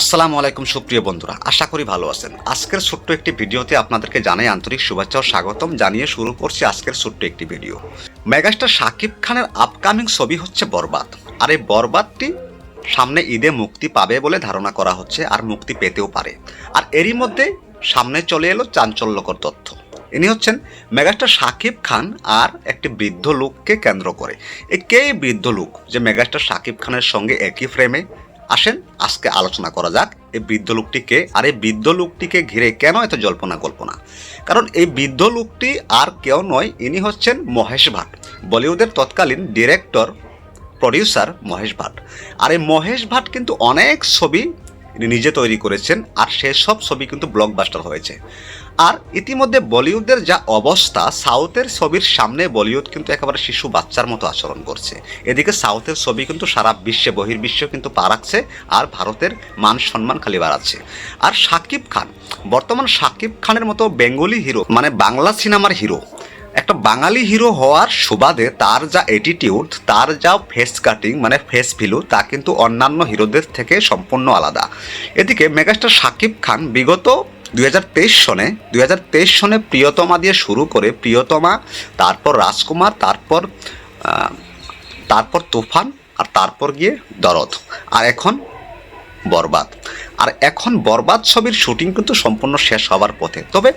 আসসালামু আলাইকুম, সুপ্রিয় বন্ধুরা। আশা করি ভালো আছেন। আজকের ছোট্ট একটি ভিডিওতে আপনাদেরকে জানাই আন্তরিক শুভেচ্ছা ও স্বাগতম। জানিয়ে শুরু করছি আজকের ছোট্ট একটি ভিডিও। মেগাস্টার শাকিব খানের আপকামিং ছবি হচ্ছে বরবাদ। আর এই বরবাদটি সামনে ঈদে মুক্তি পাবে বলে ধারণা করা হচ্ছে আর মুক্তি পেতেও পারে। আর এরই মধ্যে সামনে চলে এলো চাঞ্চল্যকর তথ্য। ইনি হচ্ছেন মেগাস্টার শাকিব খান আর একটি বৃদ্ধ লোককে কেন্দ্র করে। এই কে বৃদ্ধ লোক যে মেগাস্টার শাকিব খানের সঙ্গে একই ফ্রেমে আসেন, আজকে আলোচনা করা যাক এই বৃদ্ধ লোকটিকে আর এই বৃদ্ধ লোকটিকে ঘিরে কেন এত জল্পনা কল্পনা। কারণ এই বৃদ্ধ লোকটি আর কেউ নয়, ইনি হচ্ছেন মহেশ ভাট, বলিউডের তৎকালীন ডিরেক্টর, প্রডিউসার মহেশ ভাট। আর এই মহেশ ভাট কিন্তু অনেক ছবি ইনি নিজে তৈরি করেছেন আর সেসব ছবি কিন্তু ব্লকবাস্টার হয়েছে। আর ইতিমধ্যে বলিউডের যা অবস্থা, সাউথের ছবির সামনে বলিউড কিন্তু একেবারে শিশু বাচ্চার মতো আচরণ করছে। এদিকে সাউথের ছবি কিন্তু সারা বিশ্বে, বহির্বিশ্ব কিন্তু পা রাখছে আর ভারতের মান সম্মান খালি বাড়াচ্ছে। আর শাকিব খান, বর্তমান শাকিব খানের মতো বেঙ্গলি হিরো মানে বাংলা সিনেমার হিরো একটা বাঙালি হিরো হওয়ার সুবাদে তার যা অ্যাটিটিউড তার যা ফেস কাটিং মানে ফেস ভ্যালু তা কিন্তু অন্যান্য হিরোদের থেকে সম্পূর্ণ আলাদা। এদিকে মেগাস্টার শাকিব খান বিগত দুই হাজার তেইশ সনে, দুই হাজার তেইশ সনে প্রিয়তমা দিয়ে শুরু করে প্রিয়তমা, তারপর রাজকুমার, তারপর তারপর তুফান, আর তারপর গিয়ে দরদ, আর এখন বরবাদ। আর এখন বরবাদ ছবির শুটিং কিন্তু সম্পূর্ণ শেষ হওয়ার পথে। তবে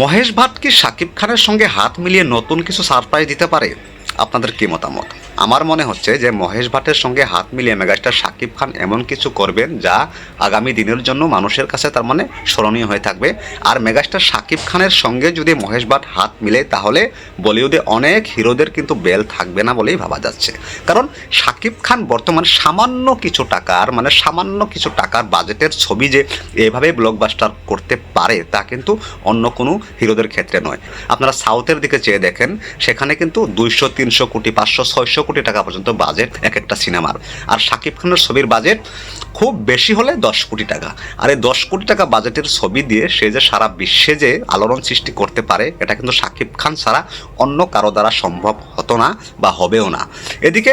মহেশ ভাট কি শাকিব খানের সঙ্গে হাত মিলিয়ে নতুন কিছু সারপ্রাইজ দিতে পারে? আপনাদের কি মতামত? আমার মনে হচ্ছে যে মহেশ ভাটের সঙ্গে হাত মিলিয়ে মেগাস্টার শাকিব খান এমন কিছু করবেন যা আগামী দিনের জন্য মানুষের কাছে তার মানে স্মরণীয় হয়ে থাকবে। আর মেগাস্টার শাকিব খানের সঙ্গে যদি মহেশ ভাট হাত মিলে, তাহলে বলিউডে অনেক হিরোদের কিন্তু বেল থাকবে না বলেই ভাবা যাচ্ছে। কারণ শাকিব খান বর্তমান সামান্য কিছু টাকার মানে সামান্য কিছু টাকার বাজেটের ছবি যে এভাবে ব্লকবাস্টার করতে পারে, তা কিন্তু অন্য কোনো হিরোদের ক্ষেত্রে নয়। আপনারা সাউথের দিকে চেয়ে দেখেন, সেখানে কিন্তু দুইশো, তিনশো কোটি, পাঁচশো, ছয়শো কোটি টাকা পর্যন্ত বাজেট এক একটা সিনেমার। আর শাকিব খানের ছবির বাজেট খুব বেশি হলে দশ কোটি টাকা। আর এই দশ কোটি টাকা বাজেটের ছবি দিয়ে সে যে সারা বিশ্বে যে আলোড়ন সৃষ্টি করতে পারে, এটা কিন্তু শাকিব খান ছাড়া অন্য কারও দ্বারা সম্ভব হতো না বা হবেও না। এদিকে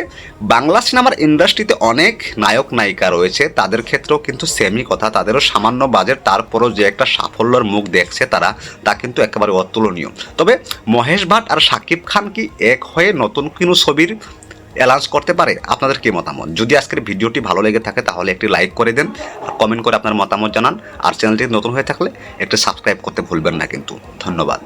বাংলা সিনেমার ইন্ডাস্ট্রিতে অনেক নায়ক, নায়িকা রয়েছে। তাদের ক্ষেত্রেও কিন্তু সেমই কথা। তাদেরও সামান্য বাজেট, তারপরও যে একটা সাফল্যের মুখ দেখছে তারা, তা কিন্তু একেবারে অতুলনীয়। তবে মহেশ ভাট আর শাকিব খান কি এক হয়ে নতুন কোনো ছবির অ্যালাউন্স করতে পারে, আপনাদের কী মতামত? যদি আজকের ভিডিওটি ভালো লেগে থাকে, তাহলে একটি লাইক করে দেন, আর কমেন্ট করে আপনার মতামত জানান, আর চ্যানেলটি নতুন হয়ে থাকলে একটি সাবস্ক্রাইব করতে ভুলবেন না কিন্তু। ধন্যবাদ।